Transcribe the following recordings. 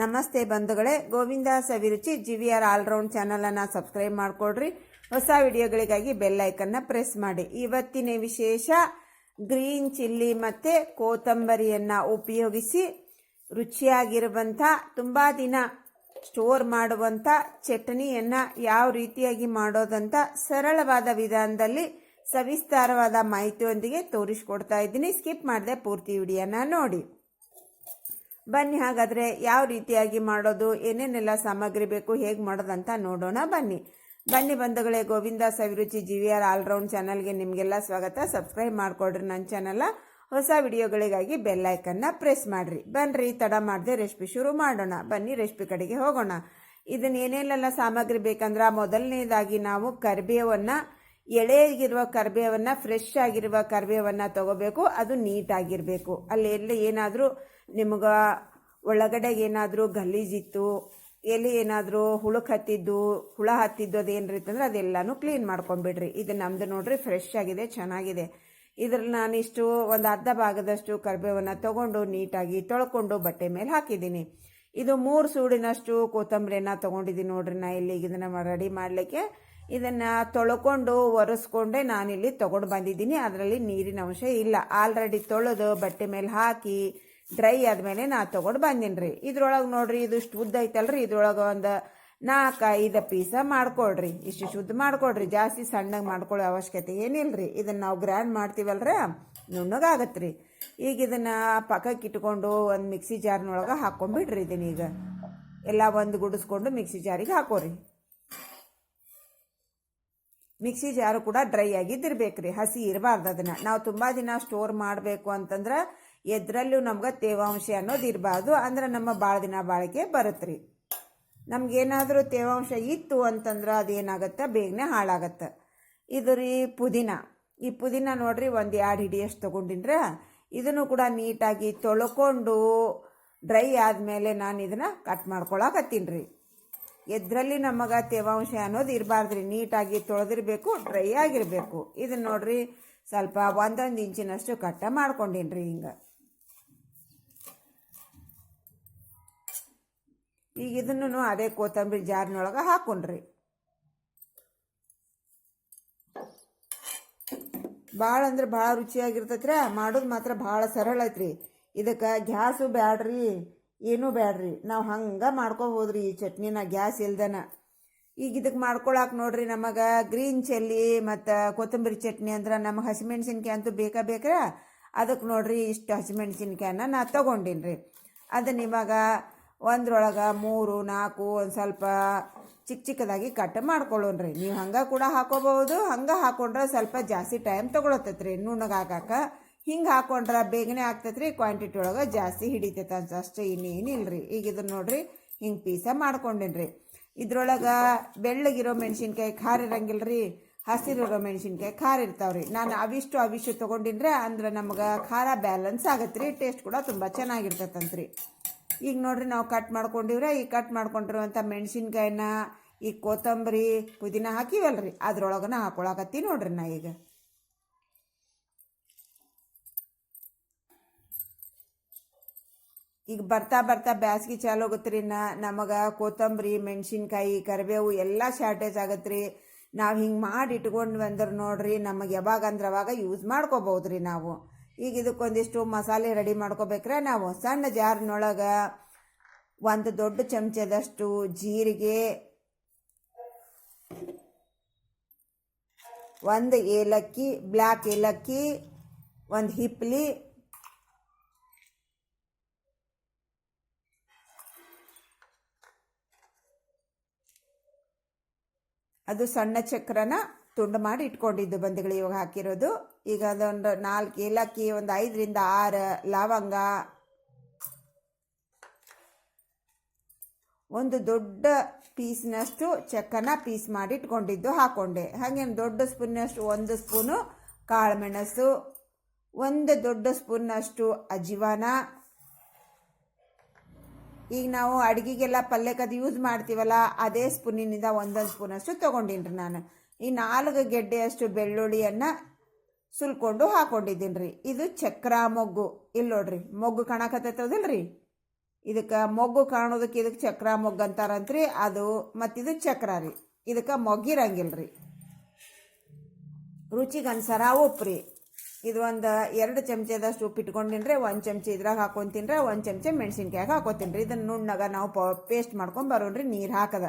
ನಮಸ್ತೆ ಬಂಧುಗಳೇ, Govinda Saviruchi G V R all round ಚಾನಲನ್ನು ಸಬ್ಸ್ಕ್ರೈಬ್ ಮಾಡಿಕೊಡ್ರಿ. ಹೊಸ ವಿಡಿಯೋಗಳಿಗಾಗಿ ಬೆಲ್ ಐಕನ್ನ ಪ್ರೆಸ್ ಮಾಡಿ. ಇವತ್ತಿನ ವಿಶೇಷ, ಗ್ರೀನ್ ಚಿಲ್ಲಿ ಮತ್ತು ಕೋತಂಬರಿಯನ್ನು ಉಪಯೋಗಿಸಿ ರುಚಿಯಾಗಿರುವಂಥ, ತುಂಬ ದಿನ ಸ್ಟೋರ್ ಮಾಡುವಂಥ ಚಟ್ನಿಯನ್ನು ಯಾವ ರೀತಿಯಾಗಿ ಮಾಡೋದಂತ ಸರಳವಾದ ವಿಧಾನದಲ್ಲಿ ಸವಿಸ್ತಾರವಾದ ಮಾಹಿತಿಯೊಂದಿಗೆ ತೋರಿಸ್ಕೊಡ್ತಾ ಇದ್ದೀನಿ. ಸ್ಕಿಪ್ ಮಾಡದೆ ಪೂರ್ತಿ ವಿಡಿಯೋನ ನೋಡಿ. ಬನ್ನಿ, ಹಾಗಾದರೆ ಯಾವ ರೀತಿಯಾಗಿ ಮಾಡೋದು, ಏನೇನೆಲ್ಲ ಸಾಮಗ್ರಿ ಬೇಕು, ಹೇಗೆ ಮಾಡೋದಂತ ನೋಡೋಣ ಬನ್ನಿ. ಬನ್ನಿ ಬಂಧುಗಳೇ, Govinda Saviruchi G V R allround ಚಾನಲ್ಗೆ ನಿಮಗೆಲ್ಲ ಸ್ವಾಗತ. ಸಬ್ಸ್ಕ್ರೈಬ್ ಮಾಡಿಕೊಡ್ರಿ ನನ್ನ ಚಾನಲ. ಹೊಸ ವಿಡಿಯೋಗಳಿಗಾಗಿ ಬೆಲ್ ಐಕನ್ನ ಪ್ರೆಸ್ ಮಾಡಿರಿ. ಬನ್ನಿರಿ ತಡ ಮಾಡದೆ ರೆಸಿಪಿ ಶುರು ಮಾಡೋಣ. ಬನ್ನಿ, ರೆಸಿಪಿ ಕಡೆಗೆ ಹೋಗೋಣ. ಇದನ್ನ ಏನೇನೆಲ್ಲ ಸಾಮಗ್ರಿ ಬೇಕಂದ್ರೆ ಮೊದಲನೇದಾಗಿ ನಾವು ಕರಿಬೇವನ್ನು ಎಳೆಗಿರುವ ಕರಿಬೇವನ್ನು ಫ್ರೆಶ್ ಆಗಿರುವ ಕರಿಬೇವನ್ನು ತಗೋಬೇಕು. ಅದು ನೀಟಾಗಿರಬೇಕು. ಅಲ್ಲಿ ಎಲ್ಲ ಏನಾದರೂ ನಿಮ್ಗೆ ಒಳಗಡೆ ಏನಾದರೂ ಗಲೀಜಿತ್ತು ಎಲ್ಲಿ ಏನಾದರೂ ಹುಳುಕ್ ಹತ್ತಿದ್ದು ಹುಳ ಹತ್ತಿದ್ದು ಅದೇನು ಇತ್ತಂದ್ರೆ ಅದೆಲ್ಲನೂ ಕ್ಲೀನ್ ಮಾಡ್ಕೊಂಬಿಡ್ರಿ. ಇದು ನಮ್ದು ನೋಡ್ರಿ ಫ್ರೆಶ್ ಆಗಿದೆ, ಚೆನ್ನಾಗಿದೆ. ಇದ್ರಲ್ಲಿ ನಾನಿಷ್ಟು ಒಂದು ಅರ್ಧ ಭಾಗದಷ್ಟು ಕರಿಬೇವನ್ನು ತಗೊಂಡು ನೀಟಾಗಿ ತೊಳ್ಕೊಂಡು ಬಟ್ಟೆ ಮೇಲೆ ಹಾಕಿದ್ದೀನಿ. ಇದು ಮೂರು ಸೂಡಿನಷ್ಟು ಕೊತ್ತಂಬರಿಯನ್ನು ತೊಗೊಂಡಿದ್ದೀನಿ ನೋಡ್ರಿ ನಾ ಇಲ್ಲಿ ಇದನ್ನು ರೆಡಿ ಮಾಡಲಿಕ್ಕೆ. ಇದನ್ನು ತೊಳ್ಕೊಂಡು ಒರೆಸ್ಕೊಂಡೆ ನಾನಿಲ್ಲಿ ತೊಗೊಂಡು ಬಂದಿದ್ದೀನಿ. ಅದರಲ್ಲಿ ನೀರಿನ ಅಂಶ ಇಲ್ಲ. ಆಲ್ರೆಡಿ ತೊಳೆದು ಬಟ್ಟೆ ಮೇಲೆ ಹಾಕಿ ಡ್ರೈ ಆದಮೇಲೆ ನಾ ತೊಗೊಂಡು ಬಂದೀನಿ ರೀ ಇದ್ರೊಳಗೆ ನೋಡ್ರಿ ಇದು ಇಷ್ಟು ಉದ್ದ ಐತಲ್ರಿ, ಇದ್ರೊಳಗೆ ಒಂದು ನಾಲ್ಕು ಐದು ಪೀಸ ಮಾಡ್ಕೊಳ್ರಿ. ಇಷ್ಟು ಶುದ್ಧ ಮಾಡ್ಕೊಳ್ರಿ, ಜಾಸ್ತಿ ಸಣ್ಣಗೆ ಮಾಡ್ಕೊಳ್ಳೋ ಅವಶ್ಯಕತೆ ಏನಿಲ್ರಿ. ಇದನ್ನು ನಾವು ಗ್ರ್ಯಾಂಡ್ ಮಾಡ್ತೀವಲ್ರ ನುಣ್ಣಗಾಗತ್ತೆ ರೀ ಈಗ ಇದನ್ನು ಪಕ್ಕಕ್ಕೆ ಇಟ್ಕೊಂಡು ಒಂದು ಮಿಕ್ಸಿ ಜಾರ್ನೊಳಗೆ ಹಾಕ್ಕೊಂಬಿಡ್ರಿ ಇದನ್ನೀಗ ಎಲ್ಲ ಒಂದು ಗುಡಿಸ್ಕೊಂಡು ಮಿಕ್ಸಿ ಜಾರಿಗೆ ಹಾಕೋರಿ. ಮಿಕ್ಸಿ ಜಾರು ಕೂಡ ಡ್ರೈ ಆಗಿದ್ದಿರ್ಬೇಕ್ರಿ, ಹಸಿ ಇರಬಾರ್ದು ಅದನ್ನು. ನಾವು ತುಂಬ ದಿನ ಸ್ಟೋರ್ ಮಾಡಬೇಕು ಅಂತಂದ್ರೆ ಎದ್ರಲ್ಲೂ ನಮ್ಗೆ ತೇವಾಂಶ ಅನ್ನೋದು ಇರಬಾರ್ದು. ಅಂದ್ರೆ ನಮ್ಮ ಭಾಳ ದಿನ ಬಾಳಿಕೆ ಬರುತ್ತೆ ರೀ ನಮ್ಗೇನಾದರೂ ತೇವಾಂಶ ಇತ್ತು ಅಂತಂದ್ರೆ ಅದೇನಾಗತ್ತೆ? ಬೇಗನೆ ಹಾಳಾಗತ್ತೆ. ಇದು ರೀ ಪುದೀನ. ಈ ಪುದೀನ ನೋಡ್ರಿ ಒಂದು ಎರಡು ಹಿಡಿಯಷ್ಟು ತೊಗೊಂಡಿನ್ರ. ಇದನ್ನು ಕೂಡ ನೀಟಾಗಿ ತೊಳ್ಕೊಂಡು ಡ್ರೈ ಆದಮೇಲೆ ನಾನು ಇದನ್ನು ಕಟ್ ಮಾಡ್ಕೊಳಕತ್ತೀನಿ ರೀ ಎದ್ರಲ್ಲಿ ನಮಗೆ ತೇವಾಂಶ ಅನ್ನೋದು ಇರಬಾರ್ದು ರೀ ನೀಟಾಗಿ ತೊಳೆದಿರಬೇಕು, ಡ್ರೈ ಆಗಿರಬೇಕು. ಇದನ್ನು ನೋಡ್ರಿ ಸ್ವಲ್ಪ ಒಂದೊಂದು ಇಂಚಿನಷ್ಟು ಕಟ್ಟ ಮಾಡ್ಕೊಂಡಿನ್ರಿ ಹಿಂಗೆ. ಈಗ ಇದನ್ನು ಅದೇ ಕೊತ್ತಂಬರಿ ಜಾರ್ನೊಳಗೆ ಹಾಕೊಂಡ್ರಿ. ಭಾಳ ಅಂದ್ರೆ ಭಾಳ ರುಚಿಯಾಗಿರ್ತೈತ್ರಿ. ಮಾಡೋದು ಮಾತ್ರ ಭಾಳ ಸರಳ ಐತ್ರಿ. ಇದಕ್ಕೆ ಗ್ಯಾಸು ಬ್ಯಾಡ್ರಿ, ಏನೂ ಬ್ಯಾಡ್ರಿ. ನಾವು ಹಂಗೆ ಮಾಡ್ಕೋಬೋದ್ರಿ ಈ ಚಟ್ನಿನ, ಗ್ಯಾಸ್ ಇಲ್ದನ. ಈಗ ಇದಕ್ಕೆ ಮಾಡ್ಕೊಳಕ್ಕೆ ನೋಡ್ರಿ ನಮಗೆ ಗ್ರೀನ್ ಚೆಲ್ಲಿ ಮತ್ತು ಕೊತ್ತಂಬರಿ ಚಟ್ನಿ ಅಂದ್ರೆ ನಮಗೆ ಹಸಿಮೆಣ್ಸಿನ್ಕಾಯಿ ಅಂತೂ ಬೇಕಾ ಬೇಕ್ರ. ಅದಕ್ಕೆ ನೋಡ್ರಿ ಇಷ್ಟು ಹಸಿಮೆಣ್ಸಿನ್ಕಾಯನ್ನ ನಾ ತಗೊಂಡಿನ್ರಿ. ಅದನ್ನ ಇವಾಗ ಒಂದ್ರೊಳಗೆ ಮೂರು, ನಾಲ್ಕು, ಒಂದು ಸ್ವಲ್ಪ ಚಿಕ್ಕ ಚಿಕ್ಕದಾಗಿ ಕಟ್ ಮಾಡ್ಕೊಳ್ಳೋಣ್ರಿ. ನೀವು ಹಂಗೆ ಕೂಡ ಹಾಕೋಬಹುದು, ಹಂಗೆ ಹಾಕೊಂಡ್ರೆ ಸ್ವಲ್ಪ ಜಾಸ್ತಿ ಟೈಮ್ ತೊಗೊಳತ್ತೈತ್ರಿ. ನುಣ್ಣಗೆ ಹಾಕಕ್ಕೆ ಹಿಂಗೆ ಹಾಕೊಂಡ್ರೆ ಬೇಗನೆ ಆಗ್ತೈತ್ರಿ ಕ್ವಾಂಟಿಟಿ ಒಳಗೆ ಜಾಸ್ತಿ ಹಿಡಿತೈತೆ ಅಂತ ಅಷ್ಟೇ ಇನ್ನೇನಿಲ್ಲ ರೀ ಈಗ ಇದನ್ನ ನೋಡ್ರಿ, ಹಿಂಗೆ ಪೀಸ ಮಾಡ್ಕೊಂಡೇನ್ರಿ. ಇದ್ರೊಳಗೆ ಬೆಳ್ಳಗಿರೋ ಮೆಣಸಿನ್ಕಾಯಿ ಖಾರ ಇರಂಗಿಲ್ಲ ರೀ ಹಸಿರಿರೋ ಮೆಣಸಿನ್ಕಾಯಿ ಖಾರ ಇರ್ತಾವ್ರಿ. ನಾನು ಅವಿಷ್ಟು ಅವಿಷ್ಟು ತೊಗೊಂಡಿನ್ರೆ ಅಂದ್ರೆ ನಮ್ಗೆ ಖಾರ ಬ್ಯಾಲೆನ್ಸ್ ಆಗತ್ತೆ ರೀ ಟೇಸ್ಟ್ ಕೂಡ ತುಂಬ ಚೆನ್ನಾಗಿರ್ತೈತಂತ್ರಿ. ಈಗ ನೋಡ್ರಿ ನಾವು ಕಟ್ ಮಾಡ್ಕೊಂಡಿವ್ರೆ ಈ ಕಟ್ ಮಾಡ್ಕೊಂಡಿರುವಂಥ ಮೆಣಸಿನ್ಕಾಯಿನ, ಈ ಕೊತ್ತಂಬರಿ, ಪುದೀನ ಹಾಕಿವಲ್ರಿ. ಅದ್ರೊಳಗನ ಹಾಕೊಳಕತ್ತಿ ನೋಡ್ರಿ ನಾ ಈಗ. ಈಗ ಬರ್ತಾ ಬರ್ತಾ ಬ್ಯಾಸ್ಗೆ ಚಾಲು ಹೋಗುತ್ತೆ ನಾ, ನಮಗೆ ಕೊತ್ತಂಬರಿ, ಮೆಣಸಿನ್ಕಾಯಿ, ಕರಿಬೇವು ಎಲ್ಲ ಶಾರ್ಟೇಜ್ ಆಗತ್ತೆ ರೀ ನಾವು ಹಿಂಗೆ ಮಾಡಿ ಇಟ್ಕೊಂಡು ಅಂದ್ರೆ ನೋಡ್ರಿ ನಮಗೆ ಯಾವಾಗ ಅಂದ್ರೆ ಅವಾಗ ಯೂಸ್ ರೀ ನಾವು. ಈಗ ಇದಕ್ಕೊಂದಿಷ್ಟು ಮಸಾಲೆ ರೆಡಿ ಮಾಡ್ಕೋಬೇಕ್ರೆ ನಾವು ಸಣ್ಣ ಜಾರ್ನೊಳಗೆ ಒಂದು ದೊಡ್ಡ ಚಮಚದಷ್ಟು ಜೀರಿಗೆ, ಒಂದು ಏಲಕ್ಕಿ ಬ್ಲ್ಯಾಕ್ ಏಲಕ್ಕಿ, ಒಂದು ಹಿಪ್ಲಿ, ಅದು ಸಣ್ಣ ಚಕ್ರನ ತುಂಡು ಮಾಡಿ ಇಟ್ಕೊಂಡಿದ್ದು ಬಂದಿಗಳು ಇವಾಗ ಹಾಕಿರೋದು. ಈಗ ಅದೊಂದು ನಾಲ್ಕು ಏಲಕ್ಕಿ, ಒಂದು ಐದರಿಂದ ಆರು ಲವಂಗ, ಒಂದು ದೊಡ್ಡ ಪೀಸ್ನಷ್ಟು ಚಕ್ಕನ ಪೀಸ್ ಮಾಡಿ ಇಟ್ಕೊಂಡಿದ್ದು ಹಾಕೊಂಡೆ. ಹಾಗೆ ದೊಡ್ಡ ಸ್ಪೂನ್ನಷ್ಟು ಒಂದು ಸ್ಪೂನು ಕಾಳುಮೆಣಸು, ಒಂದು ದೊಡ್ಡ ಸ್ಪೂನ್ನಷ್ಟು ಅಜಿವಾನ ಈಗ ನಾವು ಅಡುಗೆಗೆಲ್ಲ ಪಲ್ಯಕ್ಕದು ಯೂಸ್ ಮಾಡ್ತೀವಲ್ಲ, ಅದೇ ಸ್ಪೂನಿನಿಂದ ಒಂದೊಂದು ಸ್ಪೂನಷ್ಟು ತೊಗೊಂಡಿನ್ರಿ ನಾನು. ಈ ನಾಲ್ಕು ಗೆಡ್ಡೆಯಷ್ಟು ಬೆಳ್ಳುಳ್ಳಿಯನ್ನು ಸುಲ್ಕೊಂಡು ಹಾಕೊಂಡಿದ್ದೀನಿ ರೀ ಇದು ಚಕ್ರ ಮೊಗ್ಗು. ಇಲ್ಲಿ ನೋಡ್ರಿ, ಮೊಗ್ಗು ಕಾಣಕತ್ತೈತದಿಲ್ರಿ ಇದಕ್ಕೆ ಮೊಗ್ಗು ಕಾಣೋದಕ್ಕೆ ಇದಕ್ಕೆ ಚಕ್ರ ಮೊಗ್ಗು ಅಂತಾರಂತ್ರಿ. ಅದು ಮತ್ತಿದು ಚಕ್ರ ರೀ. ಇದಕ್ಕೆ ಮೊಗ್ಗಿರಂಗಿಲ್ಲ ರೀ ರುಚಿಗೆ ಅನ್ಸಾರ ಉಪ್ಪು ರೀ ಇದು ಒಂದು ಎರಡು ಚಮಚದಷ್ಟು ಉಪ್ಪು ಇಟ್ಕೊಂಡಿನ್ರಿ, ಒಂದು ಚಮಚ ಇದ್ರಾಗ ಹಾಕೊಂತೀನ್ರಿ, ಒಂದು ಚಮಚ ಮೆಣಸಿನ್ಕಾಯಾಗ ಹಾಕೋತೀನಿ ರೀ ಇದನ್ನು ನುಣ್ಣಗ ನಾವು ಪೇಸ್ಟ್ ಮಾಡ್ಕೊಂಡು ಬರೋಣ್ರಿ, ನೀರು ಹಾಕದ.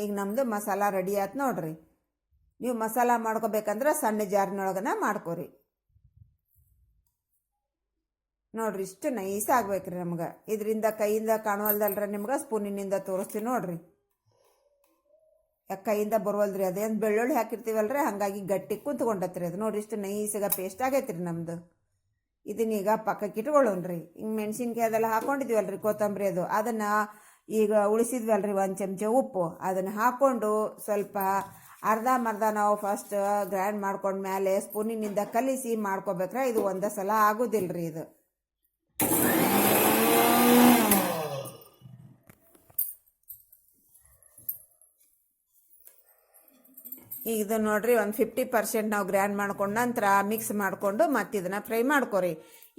ಈಗ ನಮ್ಮದು ಮಸಾಲ ರೆಡಿ ಆಯ್ತು ನೋಡ್ರಿ. ನೀವು ಮಸಾಲ ಮಾಡ್ಕೋಬೇಕಂದ್ರೆ ಸಣ್ಣ ಜಾರಿನೊಳಗನ ಮಾಡ್ಕೋರಿ. ನೋಡ್ರಿ ಇಷ್ಟು ನೈಸ್ ಆಗ್ಬೇಕ್ರಿ ನಮ್ಗೆ. ಇದರಿಂದ ಕೈಯಿಂದ ಕಾಣುವಲ್ದಲ್ರ ನಿಮ್ಗೆ, ಸ್ಪೂನಿನಿಂದ ತೋರಿಸ್ತೀವಿ ನೋಡ್ರಿ. ಕೈಯಿಂದ ಬರುವಲ್ರಿ ಅದೇನು ಬೆಳ್ಳುಳ್ಳಿ ಹಾಕಿರ್ತೀವಲ್ರಿ? ಹಾಗಾಗಿ ಗಟ್ಟಿ ಕುಂತ್ಕೊಂಡತ್ರಿ ಅದು. ನೋಡ್ರಿ ಇಷ್ಟು ನೈಸಾಗ ಪೇಸ್ಟ್ ಆಗೈತ್ರಿ ನಮ್ಮದು ಇದನ್ನೀಗ ಪಕ್ಕಕ್ಕೆ ಇಟ್ಕೊಳ್ಳೋಣ್ರಿ. ಹಿಂಗೆ ಮೆಣಸಿನ್ಕಾಯಿ ಅದೆಲ್ಲ ಹಾಕೊಂಡಿದ್ದೀವಲ್ರಿ ಕೊತ್ತಂಬರಿ ಅದು. ಅದನ್ನು ಈಗ ಉಳಿಸಿದ್ವಲ್ರಿ ಒಂದು ಚಮಚ ಉಪ್ಪು. ಅದನ್ನು ಹಾಕ್ಕೊಂಡು ಸ್ವಲ್ಪ ಅರ್ಧ ಮರ್ಧ ನಾವು ಫಸ್ಟ್ ಗ್ರೈಂಡ್ ಮಾಡ್ಕೊಂಡ ಮೇಲೆ ಸ್ಪೂನಿನಿಂದ ಕಲಿಸಿ ಮಾಡ್ಕೋಬೇಕ್ರೆ ಇದು ಒಂದೇ ಸಲ ಆಗೋದಿಲ್ರಿ ಇದು. ಈಗ ಇದು ನೋಡ್ರಿ ಒಂದು ಫಿಫ್ಟಿ ಪರ್ಸೆಂಟ್ ನಾವು ಗ್ರ್ಯಾಂಡ್ ಮಾಡ್ಕೊಂಡು ನಂತರ ಮಿಕ್ಸ್ ಮಾಡಿಕೊಂಡು ಮತ್ತೆ ಇದನ್ನು ಫ್ರೈ ಮಾಡ್ಕೊರಿ.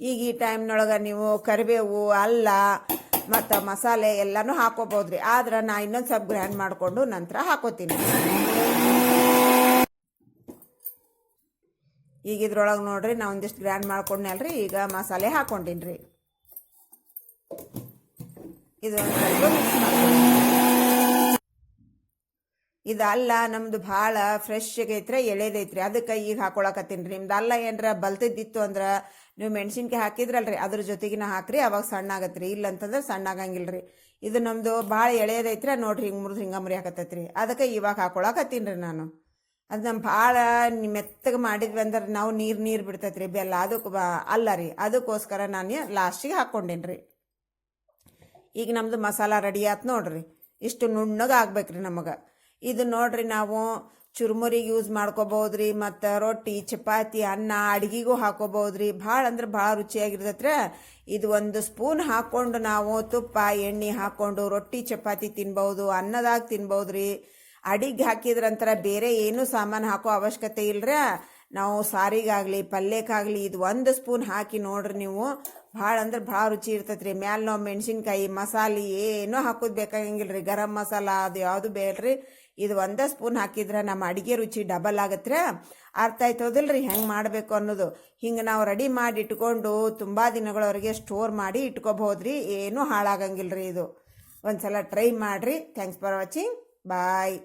ಈಗ ಈ ಟೈಮ್ನೊಳಗೆ ನೀವು ಕರಿಬೇವು, ಅಲ್ಲ ಮತ್ತು ಮಸಾಲೆ ಎಲ್ಲನೂ ಹಾಕೋಬೋದ್ರಿ. ಆದ್ರೆ ನಾ ಇನ್ನೊಂದು ಸ್ವಲ್ಪ ಗ್ರ್ಯಾಂಡ್ ಮಾಡಿಕೊಂಡು ನಂತರ ಹಾಕೋತೀನಿ. ಈಗ ಇದ್ರೊಳಗೆ ನೋಡ್ರಿ, ನಾ ಒಂದಿಷ್ಟು ಗ್ರ್ಯಾಂಡ್ ರೀ ಈಗ ಮಸಾಲೆ ಹಾಕೊಂಡಿನ್ರಿ. ರೀ ಇದು ಮಿಕ್ಸ್ ಇದಲ್ಲ, ನಮ್ದು ಭಾಳ ಫ್ರೆಶ್ ಆಗೈತ್ರಿ, ಎಳೆದೈತ್ರಿ. ಅದಕ್ಕೆ ಈಗ ಹಾಕೊಳಕತ್ತೀನಿ ರೀ. ನಿಮ್ದು ಅಲ್ಲ ಏನರ ಬಲ್ತಿದ್ದಿತ್ತು ಅಂದ್ರೆ ನೀವು ಮೆಣಸಿನ್ಕಾಯಿ ಹಾಕಿದ್ರಲ್ರಿ, ಅದ್ರ ಜೊತೆಗಿನ ಹಾಕ್ರಿ, ಅವಾಗ ಸಣ್ಣ ಆಗತ್ರಿ. ಇಲ್ಲ ಅಂತಂದ್ರೆ ಸಣ್ಣ ಆಗಂಗಿಲ್ಲ ರೀ ಇದು ನಮ್ಮದು ಭಾಳ ಎಳೆಯದೈತ್ರಿ ನೋಡ್ರಿ ಹಿಂಗೆ ಮುರಿದು ಹಿಂಗೆ ಮುರಿ ಹಾಕತ್ತೈತ್ರಿ ಅದಕ್ಕೆ ಇವಾಗ ಹಾಕೊಳಕತ್ತೀನಿ ರೀ ನಾನು. ಅದು ನಮ್ಮ ಭಾಳ ಮೆತ್ತಗೆ ಮಾಡಿದ್ವಿ ಅಂದ್ರೆ ನಾವು ನೀರು ನೀರು ಬಿಡ್ತೈತ್ರಿ ಬೆಲ್ಲ. ಅದಕ್ಕೆ ಅಲ್ಲ ರೀ, ಅದಕ್ಕೋಸ್ಕರ ನಾನು ಲಾಸ್ಟಿಗೆ ಹಾಕ್ಕೊಂಡೇನಿ ರೀ. ಈಗ ನಮ್ಮದು ಮಸಾಲ ರೆಡಿ ಆಯ್ತು ನೋಡ್ರಿ. ಇಷ್ಟು ನುಣ್ಣಗೆ ಆಗ್ಬೇಕ್ರಿ ನಮಗೆ. ಇದು ನೋಡ್ರಿ ನಾವು ಚುರುಮುರಿಗೆ ಯೂಸ್ ಮಾಡ್ಕೋಬಹುದ್ರಿ ಮತ್ತು ರೊಟ್ಟಿ, ಚಪಾತಿ, ಅನ್ನ, ಅಡ್ಗಿಗೂ ಹಾಕೋಬಹುದ್ರಿ ಭಾಳ ಅಂದ್ರೆ ಭಾಳ ರುಚಿಯಾಗಿರ್ತೈತ್ರ. ಇದು ಒಂದು ಸ್ಪೂನ್ ಹಾಕ್ಕೊಂಡು ನಾವು ತುಪ್ಪ, ಎಣ್ಣೆ ಹಾಕ್ಕೊಂಡು ರೊಟ್ಟಿ, ಚಪಾತಿ ತಿನ್ಬಹುದು ಅನ್ನದಾಗ ತಿನ್ಬಹುದ್ರಿ ಅಡಿಗೆ ಹಾಕಿದ್ರಂತರ ಬೇರೆ ಏನೂ ಸಾಮಾನು ಹಾಕೋ ಅವಶ್ಯಕತೆ ಇಲ್ರ. ನಾವು ಸಾರಿಗಾಗಲಿ ಪಲ್ಯಕ್ಕಾಗಲಿ ಇದು ಒಂದು ಸ್ಪೂನ್ ಹಾಕಿ ನೋಡ್ರಿ ನೀವು. ಭಾಳ ಅಂದ್ರೆ ಭಾಳ ರುಚಿ ಇರ್ತೈತ್ರಿ. ಮ್ಯಾಲೆ ನಾವು ಮೆಣಸಿನ್ಕಾಯಿ, ಮಸಾಲೆ ಏನೂ ಹಾಕೋದು ಬೇಕಾಗಂಗಿಲ್ಲ ರೀ ಗರಂ ಮಸಾಲ, ಅದು ಯಾವುದು ಬೇಡ್ರಿ. ಇದು ಒಂದೇ ಸ್ಪೂನ್ ಹಾಕಿದ್ರೆ ನಮ್ಮ ಅಡುಗೆ ರುಚಿ ಡಬಲ್ ಆಗತ್ತೆ ಅರ್ಥ ಆಯ್ತೋದಿಲ್ಲ ರೀ ಹೆಂಗೆ ಮಾಡಬೇಕು ಅನ್ನೋದು. ಹಿಂಗೆ ನಾವು ರೆಡಿ ಮಾಡಿ ಇಟ್ಕೊಂಡು ತುಂಬ ದಿನಗಳವರೆಗೆ ಸ್ಟೋರ್ ಮಾಡಿ ಇಟ್ಕೋಬಹುದ್ರಿ ಏನೂ ಹಾಳಾಗಂಗಿಲ್ಲ ರೀ ಇದು. ಒಂದು ಸಲ ಟ್ರೈ ಮಾಡಿರಿ. Thanks for watching bye